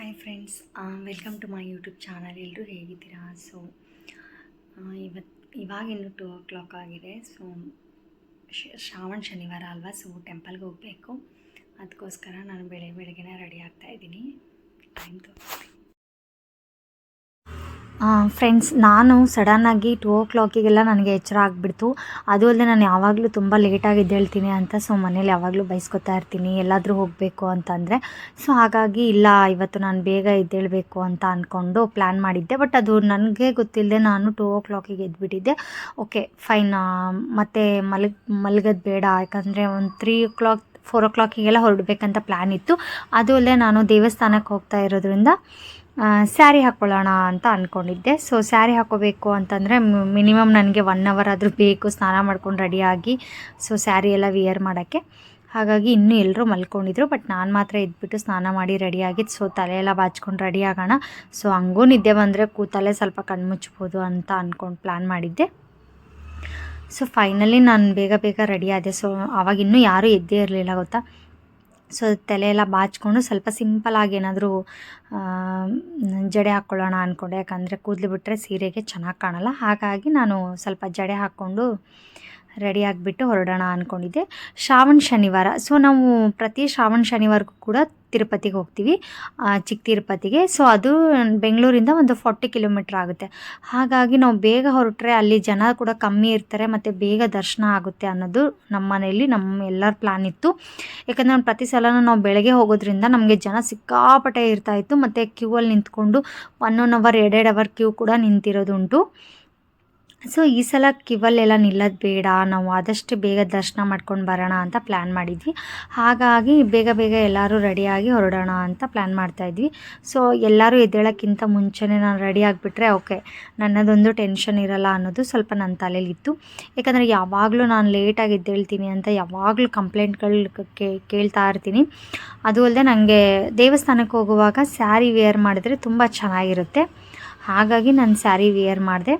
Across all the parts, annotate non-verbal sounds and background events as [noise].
Hi friends welcome to my YouTube channel ಎಲ್ಲರೂ ಹೇಗಿದ್ದೀರಾ? So ಇವತ್ತು ಇವಾಗಿನ್ನು ಟೂ ಓ ಕ್ಲಾಕ್ ಆಗಿದೆ. ಸೊ ಶ್ರಾವಣ ಶನಿವಾರ ಅಲ್ವಾ? ಸೊ ಟೆಂಪಲ್ಗೆ ಹೋಗಬೇಕು. ಅದಕ್ಕೋಸ್ಕರ ನಾನು ಬೆಳೆ, ಬೆಳಗ್ಗೆನೇ ರೆಡಿ ಆಗ್ತಾ ಇದ್ದೀನಿ. ಟೈಮ್ ತೋರಿಸ್ತೀನಿ ಫ್ರೆಂಡ್ಸ್ ನಾನು ಸಡನ್ನಾಗಿ ಟೂ ಓ ಕ್ಲಾಕಿಗೆಲ್ಲ ನನಗೆ ಎಚ್ಚರ ಆಗಿಬಿಡ್ತು. ಅದು ಅಲ್ಲದೆ ನಾನು ಯಾವಾಗಲೂ ತುಂಬ ಲೇಟಾಗಿ ಎದ್ದೇಳ್ತೀನಿ ಅಂತ ಸೊ ಮನೇಲಿ ಯಾವಾಗಲೂ ಬೈಸ್ಕೊತಾ ಇರ್ತೀನಿ, ಎಲ್ಲಾದರೂ ಹೋಗಬೇಕು ಅಂತಂದರೆ. ಸೊ ಹಾಗಾಗಿ ಇಲ್ಲ, ಇವತ್ತು ನಾನು ಬೇಗ ಎದ್ದೇಳಬೇಕು ಅಂತ ಅಂದ್ಕೊಂಡು ಪ್ಲ್ಯಾನ್ ಮಾಡಿದ್ದೆ. ಬಟ್ ಅದು ನನಗೆ ಗೊತ್ತಿಲ್ಲದೆ ನಾನು ಟೂ ಓ ಕ್ಲಾಕಿಗೆ ಎದ್ಬಿಟ್ಟಿದ್ದೆ. ಓಕೆ ಫೈನ್ ಮತ್ತು ಮಲಗ್, ಮಲಗೋದು ಬೇಡ. ಯಾಕಂದರೆ ಒಂದು ತ್ರೀ ಓ ಕ್ಲಾಕ್ ಫೋರ್ ಓ ಕ್ಲಾಕಿಗೆಲ್ಲ ಹೊರಡಬೇಕಂತ ಪ್ಲ್ಯಾನ್ ಇತ್ತು. ಅದು ಅಲ್ಲದೆ ನಾನು ದೇವಸ್ಥಾನಕ್ಕೆ ಹೋಗ್ತಾ ಇರೋದ್ರಿಂದ ಸ್ಯಾರಿ ಹಾಕ್ಕೊಳ್ಳೋಣ ಅಂತ ಅಂದ್ಕೊಂಡಿದ್ದೆ ಸೊ ಸ್ಯಾರಿ ಹಾಕೋಬೇಕು ಅಂತಂದರೆ ಮಿನಿಮಮ್ ನನಗೆ ಒನ್ ಅವರ್ ಆದರೂ ಬೇಕು, ಸ್ನಾನ ಮಾಡ್ಕೊಂಡು ರೆಡಿಯಾಗಿ ಸೊ ಸ್ಯಾರಿ ಎಲ್ಲ ವಿಯರ್ ಮಾಡೋಕ್ಕೆ. ಹಾಗಾಗಿ ಇನ್ನೂ ಎಲ್ಲರೂ ಮಲ್ಕೊಂಡಿದ್ರು ಬಟ್ ನಾನು ಮಾತ್ರ ಇದ್ಬಿಟ್ಟು ಸ್ನಾನ ಮಾಡಿ ರೆಡಿಯಾಗಿದ್ದು ಸೊ ತಲೆ ಎಲ್ಲ ಬಾಚ್ಕೊಂಡು ರೆಡಿ ಆಗೋಣ. ಸೊ ಹಂಗೂ ನಿದ್ದೆ ಬಂದರೆ ಕೂತಲ್ಲೇ ಸ್ವಲ್ಪ ಕಣ್ಮುಚ್ಬೋದು ಅಂತ ಅಂದ್ಕೊಂಡು ಪ್ಲ್ಯಾನ್ ಮಾಡಿದ್ದೆ. ಸೊ ಫೈನಲಿ ನಾನು ಬೇಗ ಬೇಗ ರೆಡಿ ಆದೆ. ಸೊ ಆವಾಗ ಇನ್ನೂ ಯಾರೂ ಎದ್ದೇ ಇರಲಿಲ್ಲ, ಗೊತ್ತಾ? ಸೊ ತಲೆ ಎಲ್ಲ ಬಾಚ್ಕೊಂಡು ಸ್ವಲ್ಪ ಸಿಂಪಲಾಗಿ ಏನಾದರೂ ಜಡೆ ಹಾಕ್ಕೊಳ್ಳೋಣ ಅಂದ್ಕೊಂಡೆ ಯಾಕಂದರೆ ಕೂದಲು ಬಿಟ್ಟರೆ ಸೀರೆಗೆ ಚೆನ್ನಾಗಿ ಕಾಣಲ್ಲ. ಹಾಗಾಗಿ ನಾನು ಸ್ವಲ್ಪ ಜಡೆ ಹಾಕ್ಕೊಂಡು ರೆಡಿ ಆಗಿಬಿಟ್ಟು ಹೊರಡೋಣ ಅಂದ್ಕೊಂಡಿದ್ದೆ ಶ್ರಾವಣ ಶನಿವಾರ. ಸೊ ನಾವು ಪ್ರತಿ ಶ್ರಾವಣ ಶನಿವಾರಕ್ಕೂ ಕೂಡ ತಿರುಪತಿಗೆ ಹೋಗ್ತೀವಿ. ಚಿಕ್ಕ ತಿರುಪತಿಗೆ. ಸೊ ಅದು ಬೆಂಗಳೂರಿಂದ ಒಂದು ಫಾರ್ಟಿ ಕಿಲೋಮೀಟ್ರ್ ಆಗುತ್ತೆ. ಹಾಗಾಗಿ ನಾವು ಬೇಗ ಹೊರಟ್ರೆ ಅಲ್ಲಿ ಜನ ಕೂಡ ಕಮ್ಮಿ ಇರ್ತಾರೆ, ಮತ್ತು ಬೇಗ ದರ್ಶನ ಆಗುತ್ತೆ ಅನ್ನೋದು ನಮ್ಮ ಮನೆಯಲ್ಲಿ ನಮ್ಮ ಎಲ್ಲರ ಪ್ಲ್ಯಾನ್ ಇತ್ತು. ಯಾಕಂದರೆ ನಾನು ಪ್ರತಿ ಸಲನೂ ನಾವು ಬೆಳಗ್ಗೆ ಹೋಗೋದ್ರಿಂದ ನಮಗೆ ಜನ ಸಿಕ್ಕಾಪಟ್ಟೆ ಇರ್ತಾಯಿತ್ತು ಮತ್ತು ಕ್ಯೂ ಅಲ್ಲಿ ನಿಂತ್ಕೊಂಡು ಒನ್ ಒನ್ ಅವರ್ ಎರಡೆರಡು ಅವರ್ ಕ್ಯೂ ಕೂಡ ನಿಂತಿರೋದುಂಟು. ಸೊ ಈ ಸಲ ಕಿವಲ್ಲೆಲ್ಲ ನಿಲ್ಲೋದು ಬೇಡ. ನಾವು ಆದಷ್ಟು ಬೇಗ ದರ್ಶನ ಮಾಡ್ಕೊಂಡು ಬರೋಣ ಅಂತ ಪ್ಲ್ಯಾನ್ ಮಾಡಿದ್ವಿ. ಹಾಗಾಗಿ ಬೇಗ ಬೇಗ ಎಲ್ಲರೂ ರೆಡಿಯಾಗಿ ಹೊರಡೋಣ ಅಂತ ಪ್ಲ್ಯಾನ್ ಮಾಡ್ತಾಯಿದ್ವಿ ಸೊ ಎಲ್ಲರೂ ಎದ್ದೇಳೋಕ್ಕಿಂತ ಮುಂಚೆನೇ ನಾನು ರೆಡಿ ಆಗಿಬಿಟ್ರೆ ಓಕೆ ನನ್ನದೊಂದು ಟೆನ್ಷನ್ ಇರಲ್ಲ ಅನ್ನೋದು ಸ್ವಲ್ಪ ನನ್ನ ತಲೆಯಲ್ಲಿತ್ತು ಯಾಕಂದರೆ ಯಾವಾಗಲೂ ನಾನು ಲೇಟಾಗಿ ಎದ್ದೇಳ್ತೀನಿ ಅಂತ ಯಾವಾಗಲೂ ಕಂಪ್ಲೇಂಟ್ಗಳು ಕೇಳ್ತಾ ಇರ್ತೀನಿ. ಅದು ಅಲ್ಲದೆ ನನಗೆ ದೇವಸ್ಥಾನಕ್ಕೆ ಹೋಗುವಾಗ ಸ್ಯಾರಿ ವಿಯರ್ ಮಾಡಿದ್ರೆ ತುಂಬ ಚೆನ್ನಾಗಿರುತ್ತೆ. ಹಾಗಾಗಿ ನಾನು ಸ್ಯಾರಿ ವಿಯರ್ ಮಾಡಿದೆ.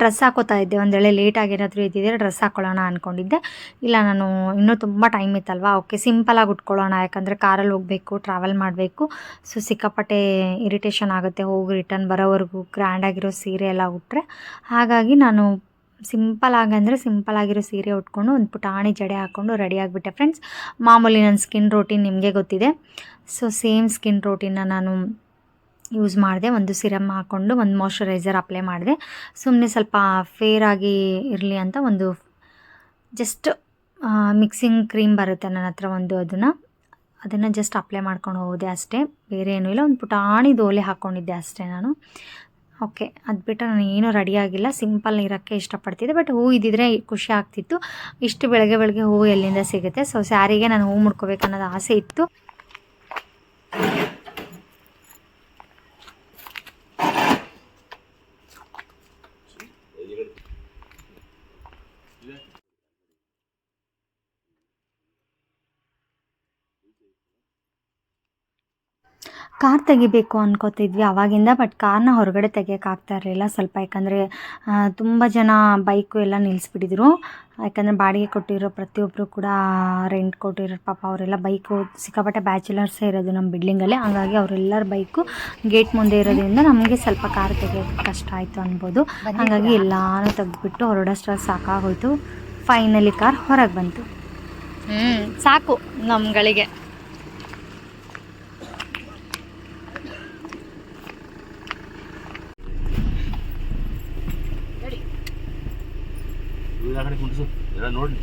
ಡ್ರೆಸ್ ಹಾಕೋತಾ ಇದ್ದೆ. ಒಂದು ವೇಳೆ ಲೇಟಾಗಿ ಏನಾದರೂ ಇದ್ದಿದ್ದರೆ ಡ್ರೆಸ್ ಹಾಕ್ಕೊಳ್ಳೋಣ ಅಂದ್ಕೊಂಡಿದ್ದೆ ಇಲ್ಲ, ನಾನು ಇನ್ನೂ ತುಂಬ ಟೈಮ್ ಇತ್ತಲ್ವಾ? ಓಕೆ ಸಿಂಪಲಾಗಿ ಉಟ್ಕೊಳ್ಳೋಣ. ಯಾಕಂದರೆ ಕಾರಲ್ಲಿ ಹೋಗಬೇಕು ಟ್ರಾವೆಲ್ ಮಾಡಬೇಕು. ಸೊ, ಸಿಕ್ಕಾಪಟ್ಟೆ ಇರಿಟೇಷನ್ ಆಗುತ್ತೆ. ಹೋಗಿ ರಿಟರ್ನ್ ಬರೋವರೆಗೂ ಗ್ರ್ಯಾಂಡಾಗಿರೋ ಸೀರೆ ಎಲ್ಲ ಉಟ್ಟರೆ ಹಾಗಾಗಿ ನಾನು ಸಿಂಪಲ್ ಆಗಂದರೆ ಸಿಂಪಲ್ ಆಗಿರೋ ಸೀರೆ ಉಟ್ಕೊಂಡು ಒಂದು ಪುಟಾಣಿ ಜಡೆ ಹಾಕ್ಕೊಂಡು ರೆಡಿ ಆಗಿಬಿಟ್ಟೆ ಫ್ರೆಂಡ್ಸ್ ಮಾಮೂಲಿ ನನ್ನ ಸ್ಕಿನ್ ರೋಟೀನ್ ನಿಮಗೆ ಗೊತ್ತಿದೆ. ಸೊ ಸೇಮ್ ಸ್ಕಿನ್ ರೋಟೀನ ನಾನು ಯೂಸ್ ಮಾಡಿದೆ, ಒಂದು ಸಿರಮ್ ಹಾಕ್ಕೊಂಡು ಒಂದು ಮಾಯ್ಶ್ಚರೈಸರ್ ಅಪ್ಲೈ ಮಾಡಿದೆ. ಸುಮ್ಮನೆ ಸ್ವಲ್ಪ ಫೇರ್ ಆಗಿ ಇರಲಿ ಅಂತ ಒಂದು ಜಸ್ಟ್ ಮಿಕ್ಸಿಂಗ್ ಕ್ರೀಮ್ ಬರುತ್ತೆ ನನ್ನ ಹತ್ರ ಒಂದು ಅದನ್ನು. ಅದನ್ನು ಜಸ್ಟ್ ಅಪ್ಲೈ ಮಾಡ್ಕೊಂಡು ಹೋದೆ ಅಷ್ಟೇ. ಬೇರೆ ಏನೂ ಇಲ್ಲ. ಒಂದು ಪುಟಾಣಿ ದೋಲೆ ಹಾಕ್ಕೊಂಡಿದ್ದೆ ಅಷ್ಟೇ ನಾನು. ಓಕೆ ಅದು ಬಿಟ್ಟರೆ ನಾನು ಏನೂ ರೆಡಿಯಾಗಿಲ್ಲ ಸಿಂಪಲ್ ಇರೋಕ್ಕೆ ಇಷ್ಟಪಡ್ತಿದ್ದೆ. ಬಟ್ ಹೂ ಇದ್ದಿದ್ರೆ ಖುಷಿ ಆಗ್ತಿತ್ತು. ಇಷ್ಟು ಬೆಳಗ್ಗೆ ಬೆಳಗ್ಗೆ ಹೂ ಎಲ್ಲಿಂದ ಸಿಗುತ್ತೆ? ಸೊ ಸ್ಯಾರಿಗೆ ನಾನು ಹೂ ಮುಡ್ಕೋಬೇಕು ಅನ್ನೋದು ಆಸೆ ಇತ್ತು. ಕಾರ್ ತೆಗಿಬೇಕು ಅನ್ಕೋತಿದ್ವಿ. ಅವಾಗಿಂದ ಬಟ್ ಕಾರ್ನ ಹೊರಗಡೆ ತೆಗಿಯೋಕ್ಕಾಗ್ತಾ ಇರಲಿಲ್ಲ ಸ್ವಲ್ಪ. ಯಾಕಂದರೆ ತುಂಬ ಜನ ಬೈಕು ಎಲ್ಲ ನಿಲ್ಲಿಸ್ಬಿಟ್ಟಿದ್ರು ಯಾಕಂದರೆ ಬಾಡಿಗೆ ಕೊಟ್ಟಿರೋ ಪ್ರತಿಯೊಬ್ಬರು ಕೂಡ ರೆಂಟ್ ಕೊಟ್ಟಿರೋ ಪಾಪ ಅವರೆಲ್ಲ ಬೈಕು ಸಿಕ್ಕಾಪಟ್ಟೆ ಬ್ಯಾಚುಲರ್ಸೇ ಇರೋದು ನಮ್ಮ ಬಿಲ್ಡಿಂಗಲ್ಲಿ ಹಾಗಾಗಿ ಅವರೆಲ್ಲರ ಬೈಕು ಗೇಟ್ ಮುಂದೆ ಇರೋದ್ರಿಂದ ನಮಗೆ ಸ್ವಲ್ಪ ಕಾರ್ ತೆಗಿಯೋಕ್ಕೆ ಕಷ್ಟ ಆಯಿತು ಅನ್ಬೋದು. ಹಾಗಾಗಿ ಎಲ್ಲನೂ ತೆಗೆದ್ಬಿಟ್ಟು ಹೊರಡೋಷ್ಟ್ರಲ್ಲಿ ಸಾಕಾಗೋಯ್ತು. ಫೈನಲಿ ಕಾರ್ ಹೊರಗೆ ಬಂತು. ಹ್ಞೂ ಸಾಕು ನಮ್ಗಳಿಗೆ ಆ ಕಡೆ ಕುಂಡ್ಸು. ಎಲ್ಲ ನೋಡಿ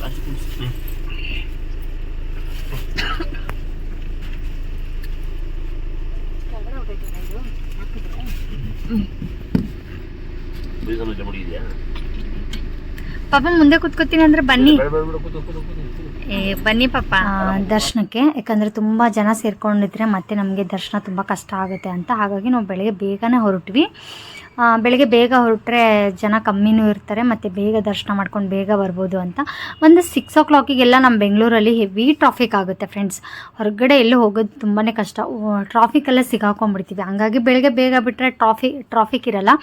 ಲಾಸ್ಟ್ ಕುಂಡಿಸು. ಬೀಜ ಮುಂದೆ ಕುತ್ಕೋತೀನಿ ಅಂದ್ರೆ ಬನ್ನಿ. ಬನ್ನಿ ಪಾಪ. ದರ್ಶನಕ್ಕೆ. ಯಾಕಂದ್ರೆ ತುಂಬಾ ಜನ ಸೇರ್ಕೊಂಡಿದ್ರೆ ಮತ್ತೆ ನಮಗೆ ದರ್ಶನ ತುಂಬಾ ಕಷ್ಟ ಆಗುತ್ತೆ ಅಂತ ಹಾಗಾಗಿ ನಾವು ಬೆಳಗ್ಗೆ ಬೇಗನೆ ಹೊರಟ್ವಿ. ಬೆಳಗ್ಗೆ ಬೇಗ ಹೊರಟ್ರೆ ಜನ ಕಮ್ಮಿನೂ ಇರ್ತಾರೆ, ಮತ್ತು ಬೇಗ ದರ್ಶನ ಮಾಡ್ಕೊಂಡು ಬೇಗ ಬರ್ಬೋದು ಅಂತ. ಒಂದು ಸಿಕ್ಸ್ ಓ ಕ್ಲಾಕಿಗೆಲ್ಲ ನಮ್ಮ ಬೆಂಗಳೂರಲ್ಲಿ ಹೆವಿ ಟ್ರಾಫಿಕ್ ಆಗುತ್ತೆ ಫ್ರೆಂಡ್ಸ್ ಹೊರಗಡೆ ಎಲ್ಲೂ ಹೋಗೋದು ತುಂಬಾ ಕಷ್ಟ. ಟ್ರಾಫಿಕೆಲ್ಲ ಸಿಗಾಕೊಂಡ್ಬಿಡ್ತೀವಿ. ಹಂಗಾಗಿ ಬೆಳಗ್ಗೆ ಬೇಗ ಬಿಟ್ಟರೆ ಟ್ರಾಫಿ ಟ್ರಾಫಿಕ್ ಇರಲ್ಲ.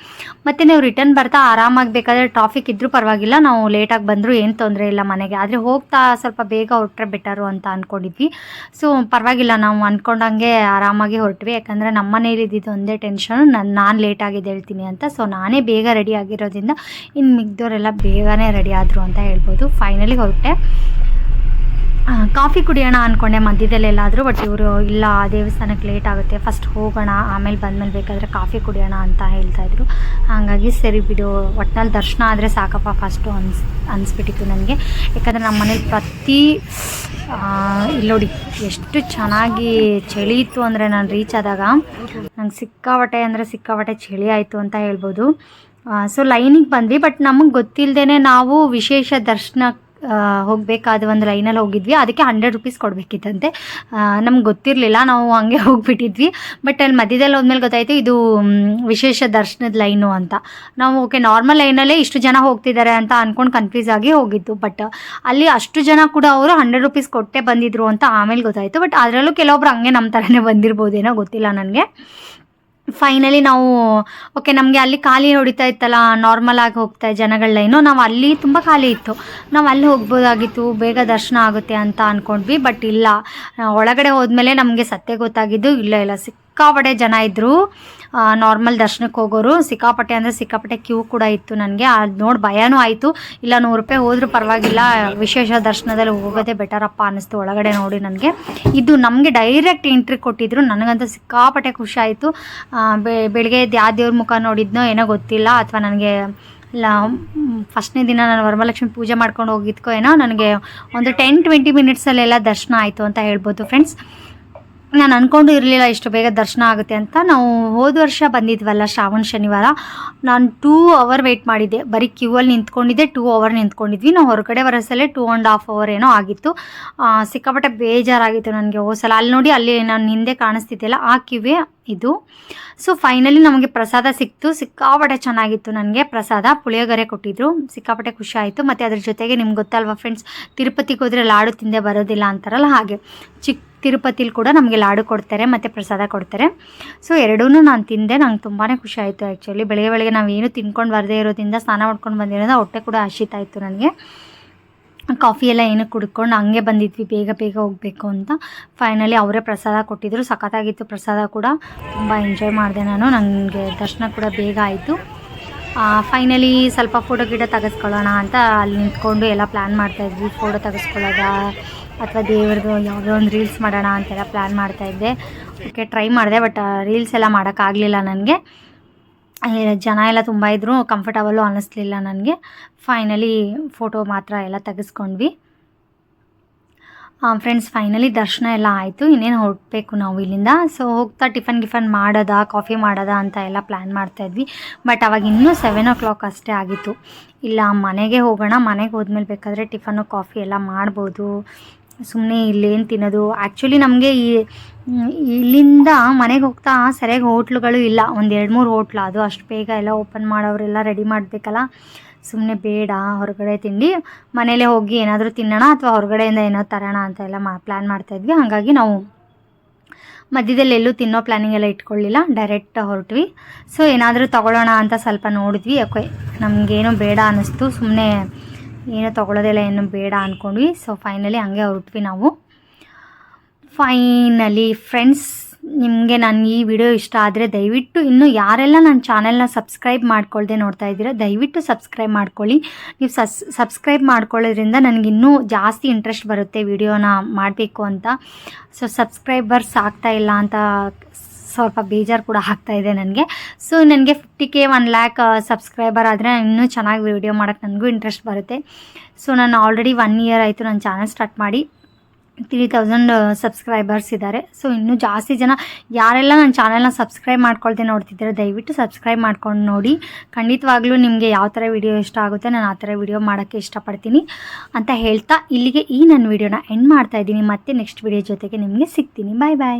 ಮತ್ತು ನೀವು ರಿಟರ್ನ್ ಬರ್ತಾ ಆರಾಮಾಗಿ ಬೇಕಾದರೆ ಟ್ರಾಫಿಕ್ ಇದ್ದರೂ ಪರವಾಗಿಲ್ಲ. ನಾವು ಲೇಟಾಗಿ ಬಂದರೂ ಏನು ತೊಂದರೆ ಇಲ್ಲ ಮನೆಗೆ. ಆದರೆ ಹೋಗ್ತಾ ಸ್ವಲ್ಪ ಬೇಗ ಹೊರಟ್ರೆ ಬೆಟರು ಅಂತ ಅಂದ್ಕೊಂಡಿದ್ವಿ ಸೊ ಪರವಾಗಿಲ್ಲ. ನಾವು ಅಂದ್ಕೊಂಡಂಗೆ ಆರಾಮಾಗಿ ಹೊರಟ್ವಿ. ಯಾಕಂದರೆ ನಮ್ಮ ಮನೇಲಿ ಇದ್ದಿದ್ದು ಒಂದೇ ಟೆನ್ಷನ್ ನಾನು ನಾನು ಲೇಟಾಗಿದೆ ಹೇಳ್ತೀನಿ ಅಂತ. ಸೊ ನಾನೇ ಬೇಗ ರೆಡಿ ಆಗಿರೋದ್ರಿಂದ ಇನ್ನು ಮಿಗ್ದವರೆಲ್ಲ ಬೇಗನೆ ರೆಡಿ ಆದರು ಅಂತ ಹೇಳ್ಬೋದು. ಫೈನಲಿ ಹೊರಟೆ ಕಾಫಿ ಕುಡಿಯೋಣ ಅಂದ್ಕೊಂಡೆ ಮಧ್ಯದಲ್ಲಿ ಎಲ್ಲಾದರೂ ಬಟ್ ಇವರು, ಇಲ್ಲ ದೇವಸ್ಥಾನಕ್ಕೆ ಲೇಟ್ ಆಗುತ್ತೆ ಫಸ್ಟ್ ಹೋಗೋಣ, ಆಮೇಲೆ ಬಂದಮೇಲೆ ಬೇಕಾದರೆ ಕಾಫಿ ಕುಡಿಯೋಣ ಅಂತ ಹೇಳ್ತಾಯಿದ್ರು ಹಾಗಾಗಿ ಸರಿ ಬಿಡು, ಒಟ್ನಲ್ಲಿ ದರ್ಶನ ಆದರೆ ಸಾಕಪ್ಪ ಫಸ್ಟು ಅನ್ಸ್, ಅನಿಸ್ಬಿಟ್ಟಿತ್ತು ನನಗೆ. ಯಾಕಂದರೆ ನಮ್ಮ ಮನೇಲಿ ಪ್ರತಿ ಇಲ್ಲೋಡಿ ಎಷ್ಟು ಚೆನ್ನಾಗಿ ಚಳಿ ಇತ್ತು ಅಂದರೆ ನಾನು ರೀಚ್ ಆದಾಗ, ನಂಗೆ ಸಿಕ್ಕಾಪಟ್ಟೆ ಅಂದರೆ ಸಿಕ್ಕಾಪಟ್ಟೆ ಚಳಿ ಆಯಿತು ಅಂತ ಹೇಳ್ಬೋದು. ಸೊ ಲೈನಿಗೆ ಬಂದ್ವಿ ಬಟ್ ನಮಗೆ ಗೊತ್ತಿಲ್ಲದೇ ನಾವು ವಿಶೇಷ ದರ್ಶನ ಹೋಗಬೇಕಾದ ಒಂದು ಲೈನಲ್ಲಿ ಹೋಗಿದ್ವಿ. ಅದಕ್ಕೆ ಹಂಡ್ರೆಡ್ ರುಪೀಸ್ ಕೊಡಬೇಕಿತ್ತಂತೆ. ನಮ್ಗೆ ಗೊತ್ತಿರಲಿಲ್ಲ. ನಾವು ಹಂಗೆ [laughs] ಹೋಗ್ಬಿಟ್ಟಿದ್ವಿ. ಬಟ್ ಅಲ್ಲಿ ಮಧ್ಯದಲ್ಲಿ ಹೋದ್ಮೇಲೆ ಗೊತ್ತಾಯಿತು, ಇದು ವಿಶೇಷ ದರ್ಶನದ ಲೈನು ಅಂತ. ನಾವು ಓಕೆ ನಾರ್ಮಲ್ ಲೈನಲ್ಲೇ ಇಷ್ಟು ಜನ ಹೋಗ್ತಿದ್ದಾರೆ ಅಂತ ಅಂದ್ಕೊಂಡು ಕನ್ಫ್ಯೂಸ್ ಆಗಿ ಹೋಗಿದ್ದು. ಬಟ್ ಅಲ್ಲಿ ಅಷ್ಟು ಜನ ಕೂಡ ಅವರು ಹಂಡ್ರೆಡ್ ರುಪೀಸ್ ಕೊಟ್ಟೆ ಬಂದಿದ್ರು ಅಂತ ಆಮೇಲೆ ಗೊತ್ತಾಯಿತು. ಬಟ್ ಅದರಲ್ಲೂ ಕೆಲವೊಬ್ರು ಹಂಗೆ ನಮ್ಮ ಥರನೇ ಬಂದಿರ್ಬೋದೇನೋ ಗೊತ್ತಿಲ್ಲ ನನಗೆ. ಫೈನಲಿ ನಾವು ಓಕೆ ನಮಗೆ ಅಲ್ಲಿ ಖಾಲಿ ಹೊಡಿತಾ ಇತ್ತಲ್ಲ ನಾರ್ಮಲ್ ಆಗಿ ಹೋಗ್ತಾ ಜನಗಳ ಲೈನು ನಾವು ಅಲ್ಲಿ ತುಂಬ ಖಾಲಿ ಇತ್ತು. ನಾವು ಅಲ್ಲಿ ಹೋಗ್ಬೋದಾಗಿತ್ತು, ಬೇಗ ದರ್ಶನ ಆಗುತ್ತೆ ಅಂತ ಅಂದ್ಕೊಂಡ್ವಿ ಬಟ್ ಇಲ್ಲ. ಒಳಗಡೆ ಹೋದ್ಮೇಲೆ ನಮಗೆ ಸತ್ಯ ಗೊತ್ತಾಗಿದ್ದು ಇಲ್ಲ ಇಲ್ಲ ಸಿಕ್ಕಾಪಟ್ಟೆ ಜನ ಇದ್ದರು ನಾರ್ಮಲ್ ದರ್ಶನಕ್ಕೆ ಹೋಗೋರು. ಸಿಕ್ಕಾಪಟ್ಟೆ ಅಂದರೆ ಸಿಕ್ಕಾಪಟ್ಟೆ ಕ್ಯೂ ಕೂಡ ಇತ್ತು ನನಗೆ. ಅದು ನೋಡಿ ಭಯನೂ ಆಯಿತು. ಇಲ್ಲ ನೂರು ರೂಪಾಯಿ ಹೋದರೂ ಪರವಾಗಿಲ್ಲ, ವಿಶೇಷ ದರ್ಶನದಲ್ಲಿ ಹೋಗೋದೇ ಬೆಟರಪ್ಪ ಅನ್ನಿಸ್ತು ಒಳಗಡೆ ನೋಡಿ ನನಗೆ. ಇದು ನಮಗೆ ಡೈರೆಕ್ಟ್ ಎಂಟ್ರಿ ಕೊಟ್ಟಿದ್ರು. ನನಗಂತೂ ಸಿಕ್ಕಾಪಟ್ಟೆ ಖುಷಿ ಆಯಿತು. ಬೆಳಗ್ಗೆ ಯಾವ ದೇವ್ರ ಮುಖ ನೋಡಿದ್ನೋ ಏನೋ ಗೊತ್ತಿಲ್ಲ. ಅಥವಾ ನನಗೆ ಇಲ್ಲ ಫಸ್ಟ್ನೇ ದಿನ ನಾನು ವರಮಹಾಲಕ್ಷ್ಮಿ ಪೂಜೆ ಮಾಡ್ಕೊಂಡು ಹೋಗಿದ್ಕೋ ಏನೋ, ನನಗೆ ಒಂದು ಟೆನ್ ಟ್ವೆಂಟಿ ಮಿನಿಟ್ಸಲ್ಲೆಲ್ಲ ದರ್ಶನ ಆಯಿತು ಅಂತ ಹೇಳ್ಬೋದು ಫ್ರೆಂಡ್ಸ್ ನಾನು ಅಂದ್ಕೊಂಡು ಇರಲಿಲ್ಲ ಇಷ್ಟು ಬೇಗ ದರ್ಶನ ಆಗುತ್ತೆ ಅಂತ. ನಾವು ಹೋದ ವರ್ಷ ಬಂದಿದ್ವಲ್ಲ ಶ್ರಾವಣ, ಶನಿವಾರ. ನಾನು ಟೂ ಅವರ್ ವೆಯ್ಟ್ ಮಾಡಿದ್ದೆ. ಬರೀ ಕ್ಯೂ ಅಲ್ಲಿ ನಿಂತ್ಕೊಂಡಿದ್ದೆ ಟೂ ಅವರ್ ನಿಂತ್ಕೊಂಡಿದ್ವಿ. ನಾವು ಹೊರಗಡೆ ಬರೋಸಲ್ಲೇ ಟೂ ಆ್ಯಂಡ್ ಹಾಫ್ ಅವರ್ ಏನೋ ಆಗಿತ್ತು. ಸಿಕ್ಕಾಪಟ್ಟೆ ಬೇಜಾರಾಗಿತ್ತು ನನಗೆ ಹೋಸಲ ಅಲ್ಲಿ ನೋಡಿ ಅಲ್ಲಿ ನಾನು ಹಿಂದೆ ಕಾಣಿಸ್ತಿದ್ದಿಲ್ಲ ಆ ಕ್ಯೂವೇ ಇದು. ಸೊ ಫೈನಲಿ ನಮಗೆ ಪ್ರಸಾದ ಸಿಕ್ತು. ಸಿಕ್ಕಾಪಟ್ಟೆ ಚೆನ್ನಾಗಿತ್ತು ನನಗೆ ಪ್ರಸಾದ. ಪುಳಿಯೋಗರೆ ಕೊಟ್ಟಿದ್ರು. ಸಿಕ್ಕಾಪಟ್ಟೆ ಖುಷಿ ಆಯಿತು. ಮತ್ತು ಅದ್ರ ಜೊತೆಗೆ ನಿಮ್ಗೆ ಗೊತ್ತಲ್ವಾ ಫ್ರೆಂಡ್ಸ್ ತಿರುಪತಿಗೆ ಹೋದರೆ ಲಾಡು ತಿಂದೆ ಬರೋದಿಲ್ಲ ಅಂತಾರಲ್ಲ ಹಾಗೆ. ಚಿಕ್ಕ ತಿರುಪತಿಲಿ ಕೂಡ ನಮಗೆ ಲಾಡು ಕೊಡ್ತಾರೆ, ಮತ್ತು ಪ್ರಸಾದ ಕೊಡ್ತಾರೆ. ಸೊ ಎರಡೂ ನಾನು ತಿಂದೆ, ನಂಗೆ ತುಂಬಾ ಖುಷಿ ಆಯಿತು ಆ್ಯಕ್ಚುಲಿ ಬೆಳಗ್ಗೆ ಬೆಳಗ್ಗೆ ನಾವು ಏನು ತಿನ್ಕೊಂಡು ಬರದೇ ಇರೋದ್ರಿಂದ, ಸ್ನಾನ ಮಾಡ್ಕೊಂಡು ಬಂದಿರೋದ್ರಿಂದ ಹೊಟ್ಟೆ ಕೂಡ ಹಸಿತಾಯಿತ್ತು ನನಗೆ. ಕಾಫಿ ಎಲ್ಲ ಏನು ಕುಡ್ಕೊಂಡು ಹಂಗೆ ಬಂದಿದ್ವಿ, ಬೇಗ ಬೇಗ ಹೋಗಬೇಕು ಅಂತ. ಫೈನಲಿ ಅವರೇ ಪ್ರಸಾದ ಕೊಟ್ಟಿದ್ದರು ಸಖತ್ತಾಗಿತ್ತು ಪ್ರಸಾದ ಕೂಡ. ತುಂಬ ಎಂಜಾಯ್ ಮಾಡಿದೆ ನಾನು ನನಗೆ ದರ್ಶನ ಕೂಡ ಬೇಗ ಆಯಿತು. ಫೈನಲಿ ಸ್ವಲ್ಪ ಫೋಟೋ ಗಿಡ ತೆಗೆಸ್ಕೊಳ್ಳೋಣ ಅಂತ ಅಲ್ಲಿ ನಿಂತ್ಕೊಂಡು ಎಲ್ಲ ಪ್ಲ್ಯಾನ್ ಮಾಡ್ತಾಯಿದ್ವಿ ಫೋಟೋ ತೆಗೆಸ್ಕೊಳ್ಳೋದ? ಅಥವಾ ದೇವ್ರದ್ದು ಯಾವುದೋ ಒಂದು ರೀಲ್ಸ್ ಮಾಡೋಣ ಅಂತೆಲ್ಲ ಪ್ಲ್ಯಾನ್ ಮಾಡ್ತಾಯಿದ್ದೆ ಓಕೆ ಟ್ರೈ ಮಾಡಿದೆ ಬಟ್ ರೀಲ್ಸ್ ಎಲ್ಲ ಮಾಡೋಕ್ಕಾಗಲಿಲ್ಲ ನನಗೆ. ಜನ ಎಲ್ಲ ತುಂಬ ಇದ್ದರೂ ಕಂಫರ್ಟಬಲ್ಲು ಅನ್ನಿಸ್ಲಿಲ್ಲ ನನಗೆ. ಫೈನಲಿ ಫೋಟೋ ಮಾತ್ರ ಎಲ್ಲ ತೆಗೆಸ್ಕೊಂಡ್ವಿ. ಫ್ರೆಂಡ್ಸ್ ಫೈನಲಿ ದರ್ಶನ ಎಲ್ಲ ಆಯಿತು. ಇನ್ನೇನು ಹೊರಡಬೇಕು ನಾವು ಇಲ್ಲಿಂದ? ಸೊ ಹೋಗ್ತಾ ಟಿಫನ್ ಗಿಫನ್ ಮಾಡೋದಾ ಕಾಫಿ ಮಾಡೋದಾ ಅಂತ ಎಲ್ಲ ಪ್ಲ್ಯಾನ್ ಮಾಡ್ತಾಯಿದ್ವಿ ಬಟ್ ಅವಾಗ ಇನ್ನೂ ಸೆವೆನ್ ಓ ಕ್ಲಾಕ್ ಅಷ್ಟೇ ಆಗಿತ್ತು. ಇಲ್ಲ, ಮನೆಗೆ ಹೋಗೋಣ, ಮನೆಗೆ ಹೋದ್ಮೇಲೆ ಬೇಕಾದರೆ ಟಿಫನ್ನು ಕಾಫಿ ಎಲ್ಲ ಮಾಡ್ಬೋದು. ಸುಮ್ಮನೆ ಇಲ್ಲೇನು ತಿನ್ನೋದು? ಆ್ಯಕ್ಚುಲಿ ನಮಗೆ ಈ ಇಲ್ಲಿಂದ ಮನೆಗೆ ಹೋಗ್ತಾ ಸರಿಯಾಗಿ ಹೋಟ್ಲುಗಳು ಇಲ್ಲ. ಒಂದು ಎರಡು ಮೂರು ಹೋಟ್ಲು. ಅದು ಅಷ್ಟು ಬೇಗ ಎಲ್ಲ ಓಪನ್ ಮಾಡೋರೆಲ್ಲ ರೆಡಿ ಮಾಡಬೇಕಲ್ಲ. ಸುಮ್ಮನೆ ಬೇಡ, ಹೊರಗಡೆ ತಿಂಡಿ. ಮನೇಲೇ ಹೋಗಿ ಏನಾದರೂ ತಿನ್ನೋಣ ಅಥವಾ ಹೊರಗಡೆಯಿಂದ ಏನೋ ತರೋಣ ಅಂತ ಎಲ್ಲ ಮಾ ಪ್ಲ್ಯಾನ್ ಮಾಡ್ತಾಯಿದ್ವಿ ಹಾಗಾಗಿ ನಾವು ಮಧ್ಯದಲ್ಲಿ ಎಲ್ಲೂ ತಿನ್ನೋ ಪ್ಲ್ಯಾನಿಂಗ್ ಎಲ್ಲ ಇಟ್ಕೊಳ್ಳಿಲ್ಲ. ಡೈರೆಕ್ಟ್ ಹೊರಟ್ವಿ. ಸೊ ಏನಾದರೂ ತಗೊಳ್ಳೋಣ ಅಂತ ಸ್ವಲ್ಪ ನೋಡಿದ್ವಿ. ಯಾಕೆ, ನಮಗೇನು ಬೇಡ ಅನ್ನಿಸ್ತು. ಸುಮ್ಮನೆ ಏನೋ ತೊಗೊಳೋದೆಲ್ಲ ಏನು ಬೇಡ ಅಂದ್ಕೊಂಡ್ವಿ ಸೊ ಫೈನಲಿ ಹಂಗೆ ಹೊರಟ್ವಿ ನಾವು. ಫೈನಲಿ ಫ್ರೆಂಡ್ಸ್ ನಿಮಗೆ ನಾನು ಈ ವಿಡಿಯೋ ಇಷ್ಟ ಆದರೆ ದಯವಿಟ್ಟು ಇನ್ನೂ ಯಾರೆಲ್ಲ ನನ್ನ ಚಾನೆಲ್ನ ಸಬ್ಸ್ಕ್ರೈಬ್ ಮಾಡ್ಕೊಳ್ದೆ ನೋಡ್ತಾ ಇದ್ದೀರಾ, ದಯವಿಟ್ಟು ಸಬ್ಸ್ಕ್ರೈಬ್ ಮಾಡ್ಕೊಳ್ಳಿ. ನೀವು ಸಸ್ ಸಬ್ಸ್ಕ್ರೈಬ್ ಮಾಡ್ಕೊಳ್ಳೋದ್ರಿಂದ ನನಗೆ ಇನ್ನೂ ಜಾಸ್ತಿ ಇಂಟ್ರೆಸ್ಟ್ ಬರುತ್ತೆ ವಿಡಿಯೋನ ಮಾಡಬೇಕು ಅಂತ. ಸೊ ಸಬ್ಸ್ಕ್ರೈಬರ್ಸ್ ಆಗ್ತಾ ಇಲ್ಲ ಅಂತ ಸ್ವಲ್ಪ ಬೇಜಾರು ಕೂಡ ಆಗ್ತಾ ಇದೆ ನನಗೆ. ಸೊ ನನಗೆ fifty K one lakh subscriber ಆದರೆ ಇನ್ನೂ ಚೆನ್ನಾಗಿ ವಿಡಿಯೋ ಮಾಡೋಕ್ಕೆ ನನಗೂ ಇಂಟ್ರೆಸ್ಟ್ ಬರುತ್ತೆ. ಸೊ ನಾನು ಆಲ್ರೆಡಿ ಒನ್ ಇಯರ್ ಆಯಿತು ನನ್ನ ಚಾನಲ್ ಸ್ಟಾರ್ಟ್ ಮಾಡಿ. ತ್ರೀ ತೌಸಂಡ್ ಸಬ್ಸ್ಕ್ರೈಬರ್ಸ್ ಇದ್ದಾರೆ ಸೊ ಇನ್ನೂ ಜಾಸ್ತಿ ಜನ ಯಾರೆಲ್ಲ ನನ್ನ ಚಾನಲ್ನ ಸಬ್ಸ್ಕ್ರೈಬ್ ಮಾಡ್ಕೊಳ್ದೆ ನೋಡ್ತಿದ್ದೀರಾ ದಯವಿಟ್ಟು ಸಬ್ಸ್ಕ್ರೈಬ್ ಮಾಡ್ಕೊಂಡು ನೋಡಿ. ಖಂಡಿತವಾಗ್ಲೂ ನಿಮಗೆ ಯಾವ ಥರ ವಿಡಿಯೋ ಇಷ್ಟ ಆಗುತ್ತೆ ನಾನು ಆ ಥರ ವಿಡಿಯೋ ಮಾಡೋಕ್ಕೆ ಇಷ್ಟಪಡ್ತೀನಿ. ಅಂತ ಹೇಳ್ತಾ ಇಲ್ಲಿಗೆ ಈ ನನ್ನ ವಿಡಿಯೋನ ಎಂಡ್ ಮಾಡ್ತಾ ಇದ್ದೀನಿ. ಮತ್ತೆ ನೆಕ್ಸ್ಟ್ ವಿಡಿಯೋ ಜೊತೆಗೆ ನಿಮಗೆ ಸಿಗ್ತೀನಿ. ಬಾಯ್ ಬಾಯ್